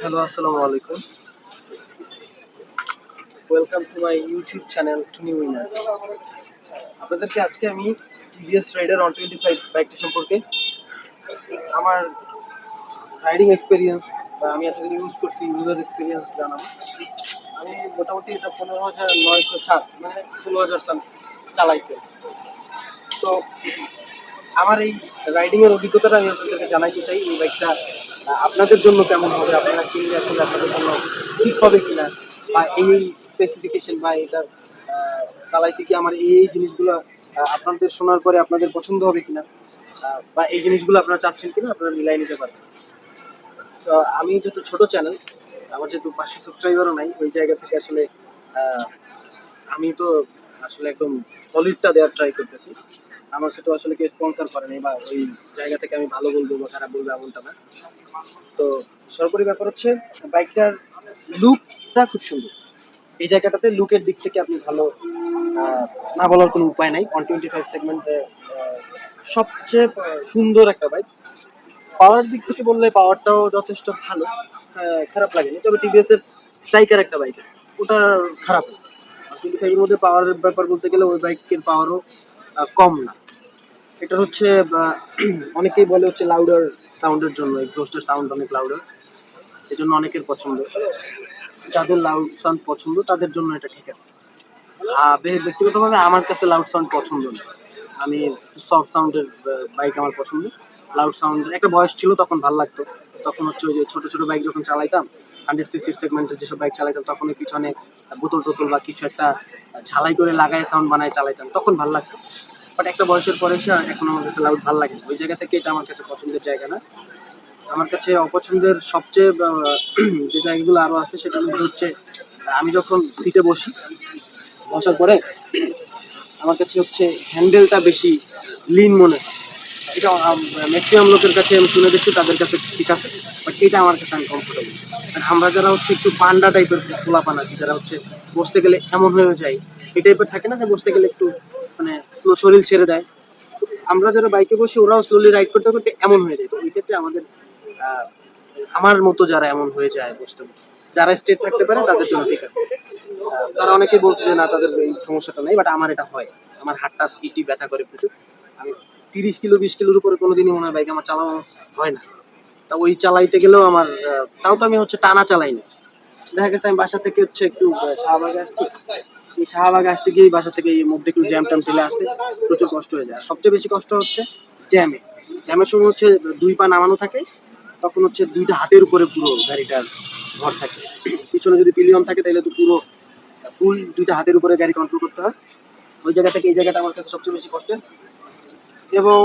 Hello আসসালামু আলাইকুম welcome to my YouTube channel Tuni winner আপনাদেরকে আজকে আমি TVS Raider one twenty five বাইকটি সম্পর্কে আমার রাইডিং এক্সপিরিয়েন্স বা আমি এতদিন ইউজ করছি ইউজার এক্সপিরিয়েন্স জানাব। আমি মোটামুটি এটা পনেরো হাজার নয়শো সাত মানে ষোলো হাজার চালাইতে। তো আমার এই রাইডিং এর অভিজ্ঞতাটা আমি আপনাদেরকে জানাইতে চাই, এই বাইকটা আপনাদের জন্য কেমন হবে? আপনারা কিনলে আসলে আপনাদের জন্য ঠিক হবে কিনা? বা এই স্পেসিফিকেশন বা এটা চালাইতে কি আমার এই জিনিসগুলো আপনাদের শোনার পরে আপনাদের পছন্দ হবে কিনা? বা এই জিনিসগুলো আপনারা চাচ্ছেন কিনা, আপনারা মিলাই নিতে পারেন তো আমি যেহেতু ছোট চ্যানেল আমার যেহেতু পাঁচশো সাবস্ক্রাইবারও নাই, ওই জায়গা থেকে আসলে আমি তো আসলে একদম সলিডটা দেওয়ার ট্রাই করতেছি। আমাকে তো আসলে কেউ স্পন্সর করেনি বা ওই জায়গা থেকে আমি ভালো বলব বা খারাপ বলব এমনটা না। তো সর্বোপরি ব্যাপার হচ্ছে, বাইকটার লুকটা খুব সুন্দর। এই জায়গাটাতে লুকের দিক থেকে আপনি ভালো না বলার কোনো উপায় নাই। ওয়ান টোয়েন্টি ফাইভ সেগমেন্টে সবচেয়ে সুন্দর একটা বাইক পাওয়ার দিক থেকে বললে পাওয়ারটাও যথেষ্ট ভালো খারাপ লাগেনি। তবে টিভিএস এর স্ট্রাইকার একটা বাইক আছে। ওটা খারাপ। টোয়েন্টি ফাইভের মধ্যে পাওয়ারের ব্যাপার বলতে গেলে ওই বাইকের পাওয়ারও কম না। এটা হচ্ছে অনেকেই বলে হচ্ছে লাউডার সাউন্ডের জন্য এক্সস্টের সাউন্ড অনেক লাউডার এই জন্য অনেকের পছন্দ। যাদের লাউড সাউন্ড পছন্দ, তাদের জন্য এটা ঠিক আছে। আর ব্যক্তিগতভাবে আমার কাছে লাউড সাউন্ড পছন্দ না। আমি সফট সাউন্ডের বাইক আমার পছন্দ। লাউড সাউন্ড একটা বয়স ছিল, তখন ভালো লাগতো। তখন হচ্ছে ওই যে ছোটো ছোটো বাইক যখন চালাইতাম হান্ড্রেড সিসির সেগমেন্টের যেসব বাইক চালাইতাম তখন পিছনে বোতল টোতল বা কিছু একটা ঝালাই করে লাগায় সাউন্ড বানায় চালাইতাম। তখন ভালো লাগতো। বাট একটা বয়সের পরে এসে এখন আমার কাছে লাউড ভালো লাগে ওই জায়গা থেকে এটা আমার কাছে পছন্দের জায়গা না। আমার কাছে অপছন্দের সবচেয়ে যে জায়গাগুলো আরও আছে সেটা মধ্যে হচ্ছে, আমি যখন সিটে বসি, বসার পরে আমার কাছে হচ্ছে হ্যান্ডেলটা বেশি লিন মনে এটা ম্যাক্সিমাম লোকের কাছে আমি শুনে দেখছি, তাদের কাছে ঠিক আছে বাট এটা আমার কাছে আনকমফোর্টেবল আর আমরা যারা হচ্ছে একটু পান্ডা টাইপের খোলাপান আছি, যারা হচ্ছে বসতে গেলে এমন হয়ে যায়, এই টাইপের থাকে না যে বসতে গেলে একটু মানে slow শরীর ছেড়ে দেয়। আমরা যারা বাইকে বসি ওরাও স্লোলি রাইড করতে করতে এমন হয়ে যায়। তো ওই ক্ষেত্রে আমাদের আমার মতো যারা এমন হয়ে যায় বসতে যারা স্টেট থাকতে পারে তাদের জন্য ঠিক আছে। তারা অনেকেই বলছে যে না তাদের এই সমস্যাটা নেই বাট আমার এটা হয়। আমার হাতটা ইটি ব্যথা করে প্রচুর। আমি তিরিশ কিলো বিশ কিলোর উপরে কোনোদিনই মনে হয় বাইক আমার চালানো হয় না। তা ওই চালাইতে গেলেও আমার তাও তো আমি হচ্ছে টানা চালাই না। দেখা গেছে আমি বাসা থেকে হচ্ছে একটু আহ, শাহবাগে আসছি। এই শাহবাগে আসতে গিয়ে বাসা থেকে এই মধ্যে একটু জ্যাম ট্যাম ঠেলে আসতে প্রচুর কষ্ট হয়ে যায়। সবচেয়ে বেশি কষ্ট হচ্ছে জ্যামে জ্যামের সময় হচ্ছে দুই পা নামানো থাকে, তখন হচ্ছে দুইটা হাতের উপরে পুরো গাড়িটার ঘর থাকে। পিছনে যদি পিলিয়ন থাকে, তাহলে তো পুরো ফুল দুইটা হাতের উপরে গাড়ি কন্ট্রোল করতে হয়। ওই জায়গা থেকে এই জায়গাটা আমার কাছে সবচেয়ে বেশি কষ্টের। এবং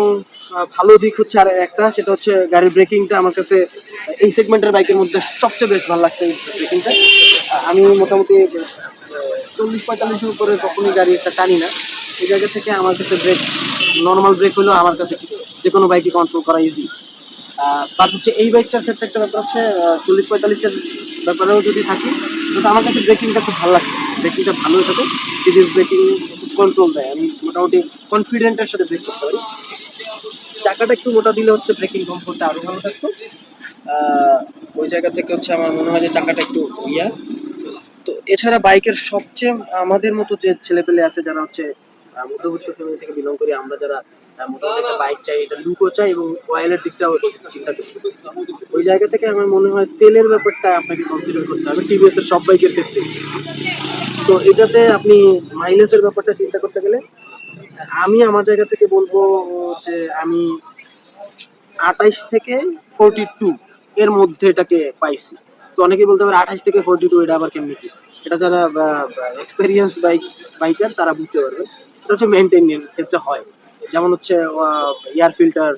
ভালো দিক হচ্ছে আর একটা, সেটা হচ্ছে গাড়ির ব্রেকিংটা আমার কাছে এই সেগমেন্টের বাইকের মধ্যে সবচেয়ে বেশ ভালো লাগছে ব্রেকিংটা আমি মোটামুটি চল্লিশ পঁয়তাল্লিশের উপরে কখনোই গাড়ি একটা টানি না। এই জায়গা থেকে আমার কাছে ব্রেক নর্মাল ব্রেক হলেও আমার কাছে যে কোনো বাইকে কন্ট্রোল করা ইজি বাট হচ্ছে এই বাইকটার ক্ষেত্রে একটা ব্যাপার হচ্ছে চল্লিশ পঁয়তাল্লিশের ব্যাপারেও যদি থাকি তো আমার কাছে ব্রেকিংটা খুব ভালো লাগছে। ব্রেকিংটা ভালোই থাকে। সিরিয়াস ব্রেকিং কন্ট্রোল দেয়। আমি মোটামুটি কনফিডেন্টের সাথে ব্রেক করতে পারি। চাকাটা একটু মোটা দিলে হচ্ছে ব্রেকিং কমফোর্টটা আরও ভালো থাকতো। ওই জায়গা থেকে হচ্ছে আমার মনে হয় যে চাকাটা একটু ইয়া। তো এছাড়া বাইকের সবচেয়ে আমাদের মতো যে ছেলেপেলে আছে যারা হচ্ছে মধ্যবিত্ত ফ্যামিলি থেকে বিলং করি, আমরা যারা মোটামুটি একটা বাইক চাই, এটা লুকও চাই এবং অয়েলের দিকটাও চিন্তা করি। ওই জায়গা থেকে আমার মনে হয় তেলের ব্যাপারটা আপনাকে কনসিডার করতে হবে। টিভিএস এর সব বাইকের ক্ষেত্রে। তো এটাতে আপনি মাইলেজের ব্যাপারটা চিন্তা করতে গেলে, আমি আমার জায়গা থেকে বলব যে আমি আঠাইশ থেকে ফোরটি টু এর মধ্যে এটাকে পাইছি। তো অনেকেই বলতে পারে আঠাশ থেকে ফোরটি টু এটা আবার কেমনি কি? এটা যারা এক্সপেরিয়েন্স বাইক বাইকার তারা বুঝতে পারবে। এটা হচ্ছে মেনটেন ক্ষেত্রে হয়। যেমন হচ্ছে এয়ার ফিল্টার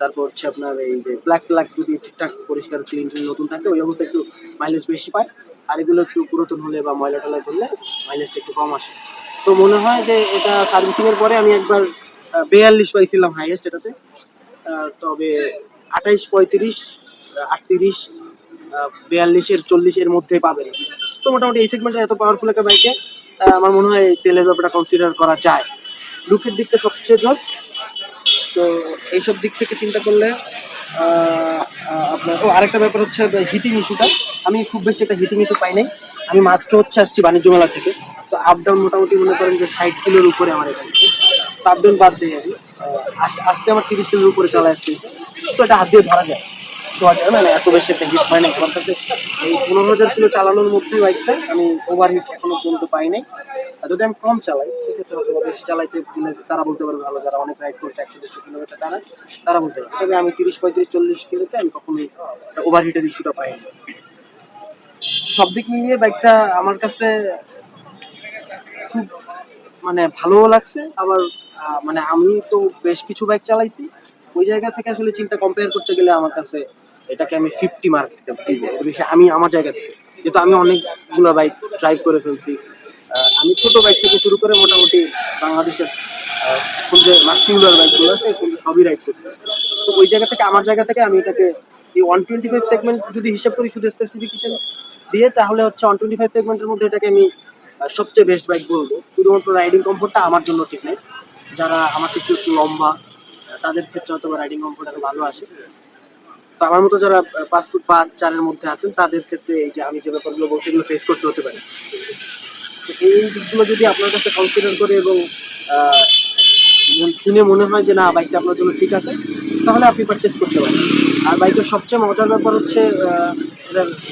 তারপর হচ্ছে আপনার এই যে ব্ল্যাক ব্ল্যাক যদি ঠিকঠাক পরিষ্কার ক্লিন নতুন থাকে, ওই অবস্থায় একটু মাইলেজ বেশি পায়। আর এগুলো একটু পুরাতন হলে বা ময়লা টয়লা করলে মাইলেজটা একটু কম আসে। তো মনে হয় যে এটা সার্ভিসিংয়ের পরে আমি একবার বেয়াল্লিশ পাইছিলাম হাইয়েস্ট এটাতে। তবে আঠাইশ পঁয়ত্রিশ, আটত্রিশ বিয়াল্লিশের চল্লিশের মধ্যে পাবেন। তো মোটামুটি এই সেগমেন্টে এত পাওয়ারফুল একটা বাইকে আমার মনে হয় তেলের ব্যাপারটা কনসিডার করা যায়। লুকের দিকটা সবচেয়ে জল তো এইসব দিক থেকে চিন্তা করলে আপনার ও আরেকটা ব্যাপার হচ্ছে হিটিং ইস্যুটা আমি খুব বেশি একটা হিটিং ইস্যু পাই নাই। আমি মাত্র হচ্ছে আসছি বাণিজ্য মেলা থেকে। তো আপ ডাউন মোটামুটি মনে করেন যে ষাট কিলোর উপরে আমার এখানে। আপ ডাউন বাদ দিয়ে আমি আহ, আস- আজকে আমার তিরিশ কিলোর উপরে চালা আসছে। তো এটা হাত দিয়ে ধরা যায়। ছোঁয়া যায় না, না এত বেশি একটা হিট হয় না আমার কাছে এই পনেরো হাজার কিলো চালানোর মধ্যে বাইকটা আমি ওভার হিট এখনও পর্যন্ত পাই নাই। আর যদি আমি কম চালাই আছে অথবা বেশি চালাইতে তারা বলতে পারবে ভালো যারা অনেক রাইড করছে একশো দেড়শো কিলোমিটার তারা তারা বলতে পারবে। তবে আমি তিরিশ পঁয়ত্রিশ চল্লিশ কিলোতে আমি কখনোই ওভার হিটের ইস্যুটা পাইনি সব দিক মিলিয়ে বাইকটা আমার কাছে খুব মানে ভালোও লাগছে আবার মানে আমি তো বেশ কিছু বাইক চালাইছি। ওই জায়গা থেকে আসলে চিন্তা কম্পেয়ার করতে গেলে আমার কাছে এটাকে আমি ফিফটি মার্ক এর বেশি আমি আমার জায়গা থেকে। যেহেতু আমি অনেকগুলো বাইক ড্রাইভ করে ফেলছি আমি ছোট বাইক থেকে শুরু করে মোটামুটি বাংলাদেশের এখন যে মাস্কিউলার বাইকগুলো আছে, এগুলো সবই রাইড করছি। তো ওই জায়গা থেকে, আমার জায়গা থেকে আমি এটাকে এই ওয়ান টোয়েন্টি ফাইভ সেগমেন্ট যদি হিসাব করি শুধু স্পেসিফিকেশন দিয়ে, তাহলে হচ্ছে ওয়ান টোয়েন্টি ফাইভ সেগমেন্টের মধ্যে এটাকে আমি সবচেয়ে বেস্ট বাইক বলব। শুধুমাত্র রাইডিং কমফোর্টটা আমার জন্য ঠিক নেই। যারা আমার থেকে একটু লম্বা তাদের ক্ষেত্রে হয়তো রাইডিং কমফোর্ট আরও ভালো আসে। আমার মতো যারা পাঁচ ফুট পাঁচ চারের মধ্যে আছেন, তাদের ক্ষেত্রে এই যে আমি যে ব্যাপারগুলো বলছি, এগুলো ফেস করতে হতে পারে। এই দিকগুলো যদি আপনার কাছে কনসিডার করে এবং শুনে মনে হয় যে না বাইকটা আপনার জন্য ঠিক আছে, তাহলে আপনি পারচেস করতে পারেন। আর বাইকের সবচেয়ে মজার ব্যাপার হচ্ছে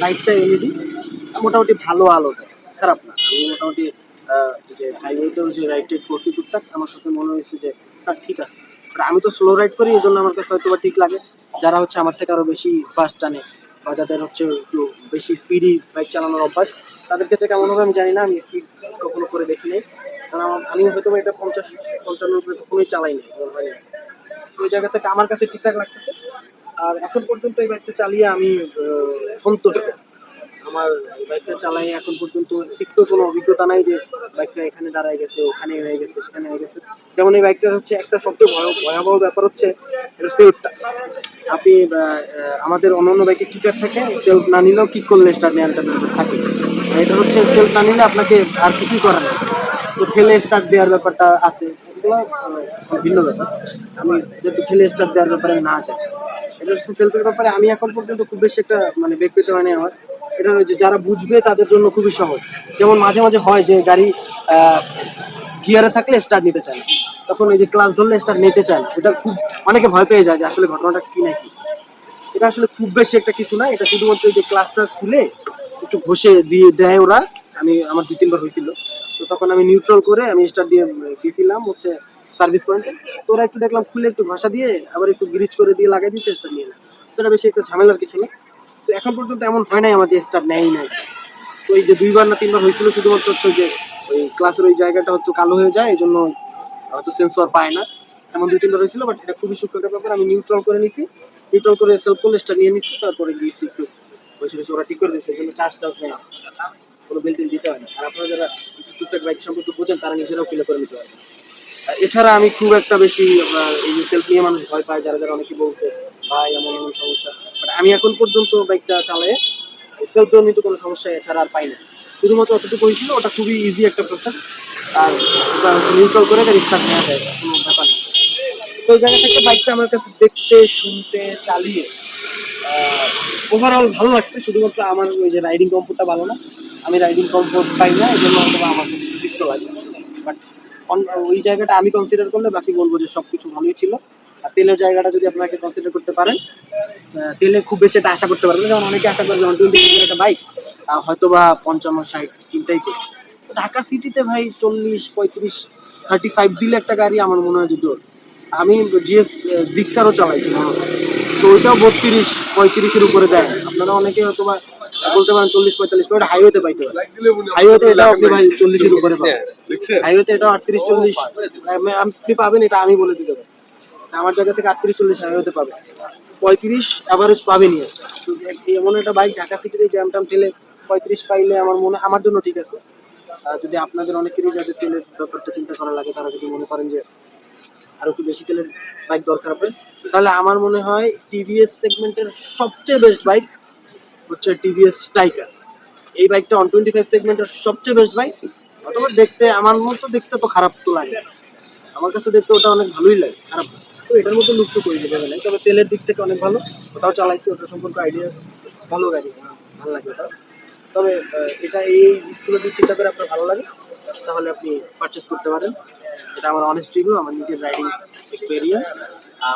লাইটটা এলইডি মোটামুটি ভালো আলো খারাপ না। আমি মোটামুটি যে হাইওয়েতেও যে রাইড টাইড টুকটাক, আমার সাথে মনে হয়েছে যে ঠিক আছে। আমি তো স্লো রাইড করি এই জন্য আমার কাছে হয়তো বা ঠিক লাগে। যারা হচ্ছে আমার থেকে আরও বেশি ফাস্ট জানে বা যাদের হচ্ছে একটু বেশি স্পিডি বাইক চালানোর অভ্যাস, তাদের ক্ষেত্রে কেমন হবে আমি জানি না, আমি স্পিড কখনো করে দেখি নাই। কারণ আমার- আমি হয়তো এটা পঞ্চাশ পঞ্চান্নর উপরে কখনোই চালাই নাই আমার তো ওই জায়গা থেকে আমার কাছে ঠিকঠাক লাগতেছে। আর এখন পর্যন্ত এই বাইকটা চালিয়ে আমি সন্তুষ্ট আমার বাইকটা চালাই এখন পর্যন্ত তিক্ত কোনো অভিজ্ঞতা নাই যে বাইকটা এখানে দাঁড়ায় গেছে, ওখানে হয়ে গেছে, সেখানে হয়ে গেছে। যেমন এই বাইকটার হচ্ছে একটা সবচেয়ে ভয়- ভয়াবহ ব্যাপার হচ্ছে, এটা সেলফটা আপনি আমাদের অন্যান্য বাইকে কিকার থাকে, সেলফ না নিলেও কিক করলে স্টার্ট নেওয়ার থাকে। এটা হচ্ছে সেলফ না নিলে আপনাকে আর কিছুই করার নেই। তো ঠেলে স্টার্ট দেওয়ার ব্যাপারটা আছে ভিন্ন ব্যাপার। আমি যেহেতু ঠেলে স্টার্ট দেওয়ার ব্যাপারে না চাই এটা হচ্ছে সেলফের ব্যাপারে আমি এখন পর্যন্ত খুব বেশি একটা মানে পেতে হয়নি আমার। এটা হচ্ছে যারা বুঝবে তাদের জন্য খুবই সহজ। যেমন মাঝে মাঝে হয় যে গাড়ি গিয়ারে থাকলে স্টার্ট নিতে চায় তখন এই যে ক্লাস ধরলে স্টার্ট নিতে চায় এটা খুব, অনেকে ভয় পেয়ে যায় যে আসলে ঘটনাটা কি নাকি এটা আসলে খুব বেশি একটা কিছু না। এটা শুধুমাত্র এই যে ক্লাসটা খুলে একটু ঘষে দিয়ে দেয় ওরা। আমি, আমার দু তিনবার হয়েছিল। তো তখন আমি নিউট্রাল করে আমি স্টার্ট দিয়ে গেছিলাম হচ্ছে সার্ভিস পয়েন্টে তো ওরা একটু দেখলাম খুলে একটু ঘষা দিয়ে আবার একটু গ্রিজ করে দিয়ে লাগাই দিতে স্টার্ট নিয়ে নেয়। সেটা বেশি একটা ঝামেলার কিছু না। তো এখন পর্যন্ত এমন হয় নাই আমার যে স্টার্ট নেয়ই নাই। তো এই যে দুইবার না তিনবার হয়েছিল শুধুমাত্র হচ্ছে যে ওই ক্লাসের ওই জায়গাটা হচ্ছে কালো হয়ে যায় এই জন্য হয়তো সেন্সর পায় না। এমন দুই, তিনবার হয়েছিল বাট এটা খুবই সূক্ষ্ম ব্যাপার। আমি নিউট্রাল করে নিছি। নিউট্রাল করে সেলফ কলেজটা নিয়ে নিচ্ছি তারপরে গিয়েছি একটু বসে ওরা ঠিক করে দিচ্ছে এজন্য চার্জ টার্জ নেই। কোনো বিল টিল দিতে হয় না আর আপনারা যারা টুকটাক বাইক সম্পর্কে বোঝেন, তারা নিজেরাও ফিলে করে নিতে পারবেন এছাড়া আমি খুব একটা বেশি আপনার এই সেলফ নিয়ে মানুষ ভয় পায়, যারা যারা অনেকে বলছে ভাই এমন এমন সমস্যা বাট আমি এখন পর্যন্ত বাইকটা চালায়ে সেলফ জনিত কোনো সমস্যা এছাড়া আর পাই না। শুধুমাত্র অতটুকু হয়েছিল, ওটা খুবই ইজি একটা প্রসেস আর নিউট্রাল করে এটা স্টার্ট নেওয়া যায়, কোনো ব্যাপার না। তো ওই জায়গা থেকে বাইকটা আমার কাছে দেখতে, শুনতে, চালিয়ে ওভারঅল ভালো লাগছে। শুধুমাত্র আমার ওই যে রাইডিং কমফোর্টটা ভালো না। আমি রাইডিং কমফোর্ট পাই না, এই জন্য হয়তো বা আমার কাছে লাগে। বাট ওই জায়গাটা আমি কনসিডার করলে বাকি বলব যে সব কিছু ভালোই ছিল। আর তেলের জায়গাটা যদি আপনাকে কনসিডার করতে পারেন তেলে খুব বেশি একটা আশা করতে পারবেন যেমন অনেকে আশা করে যেমন টোয়েন্টি একটা বাইক হয়তো বা পঞ্চান্ন ষাট চিন্তাই করি। ঢাকা সিটিতে ভাই চল্লিশ পঁয়ত্রিশ থার্টি ফাইভ দিলে একটা গাড়ি আমার মনে হয় যে জোর। আমি জিএস দিকসারও চালাইছি। মনে হয়। তো ওইটাও বত্রিশ পঁয়ত্রিশের উপরে দেয়। আপনারা অনেকে হয়তো বা বলতে পারেন চল্লিশ পঁয়তাল্লিশ ওটা হাইওয়েতে পাইতে পারেন। হাইওয়েতে এটাও আপনি ভাই চল্লিশের উপরে পাবেন। হাইওয়েতে এটাও আটত্রিশ চল্লিশ। আপনি পাবেন এটা আমি বলে দিতে পারি। আমার জায়গা থেকে আটত্রিশ, চল্লিশ হাইওয়েতে পাবেন পঁয়ত্রিশ অ্যাভারেজ এক- এমন একটা বাইক ঢাকা সিটিতে জ্যাম ট্যাম ঠেলে পঁয়ত্রিশ পাইলে আমার মনে, আমার জন্য ঠিক আছে। যদি আপনাদের অনেকেরই যাদের তেলের ব্যাপারটা চিন্তা করা লাগে, তারা যদি মনে করেন যে আরও একটু বেশি তেলের বাইক দরকার হবে। তাহলে আমার মনে হয় টিভিএস সেগমেন্টের সবচেয়ে বেস্ট বাইক হচ্ছে টিভিএস স্ট্রাইকার এই বাইকটা ওয়ান টোয়েন্টি ফাইভ সেগমেন্টের সবচেয়ে বেস্ট বাইক অথবা দেখতে, আমার মতো দেখতে তো খারাপ তো লাগে। আমার কাছে দেখতে ওটা অনেক ভালোই লাগে, খারাপ। তো এটার মধ্যে লুপ্ত করে দেবে নাই তবে তেলের দিক থেকে অনেক ভালো। ওটাও চালাইছি ওটা সম্পর্কে আইডিয়া ভালো গাড়ি ভালো লাগে ওটা তবে এটা এই দিকগুলো যদি চিন্তা করে আপনার ভালো লাগে, তাহলে আপনি পারচেস করতে পারেন। এটা আমার অনেস্ট রিভিউ আমার নিজের রাইডিং এক্সপেরিয়েন্স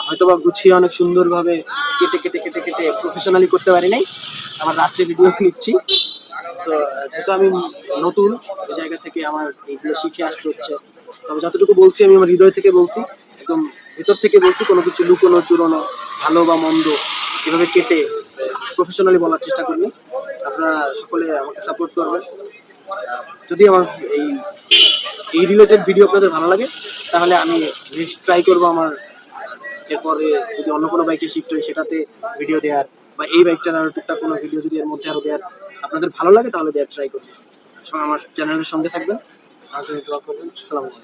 হয়তো বা গুছিয়ে অনেক সুন্দরভাবে কেটে কেটে কেটে কেটে প্রফেশনালি করতে পারি নাই। আমার রাত্রে ভিডিও নিচ্ছি। তো যেহেতু আমি নতুন ওই জায়গা থেকে আমার এইগুলো শিখে আসতে হচ্ছে। তবে যতটুকু বলছি, আমি আমার হৃদয় থেকে বলছি, একদম ভিতর থেকে বলছি, কোনো কিছু লুকোনো, চুরোনো, ভালো বা মন্দ, এভাবে কেটে প্রফেশনালি বলার চেষ্টা করি আপনারা সকলে আমাকে সাপোর্ট করবেন। যদি আমার এই এই রিলেটেড ভিডিও আপনাদের ভালো লাগে, তাহলে আমি নেক্সট ট্রাই করব আমার। এরপরে যদি অন্য কোনো বাইকে শিফট হয়, সেটাতে ভিডিও দেওয়ার বা এই বাইকটার আরও টুকটাক কোনো ভিডিও যদি এর মধ্যে আরও দেওয়ার আপনাদের ভালো লাগে, তাহলে দেওয়ার ট্রাই করবেন। আমার চ্যানেলের সঙ্গে থাকবেন। জন্য দোয়া করবেন। আলাইকুম।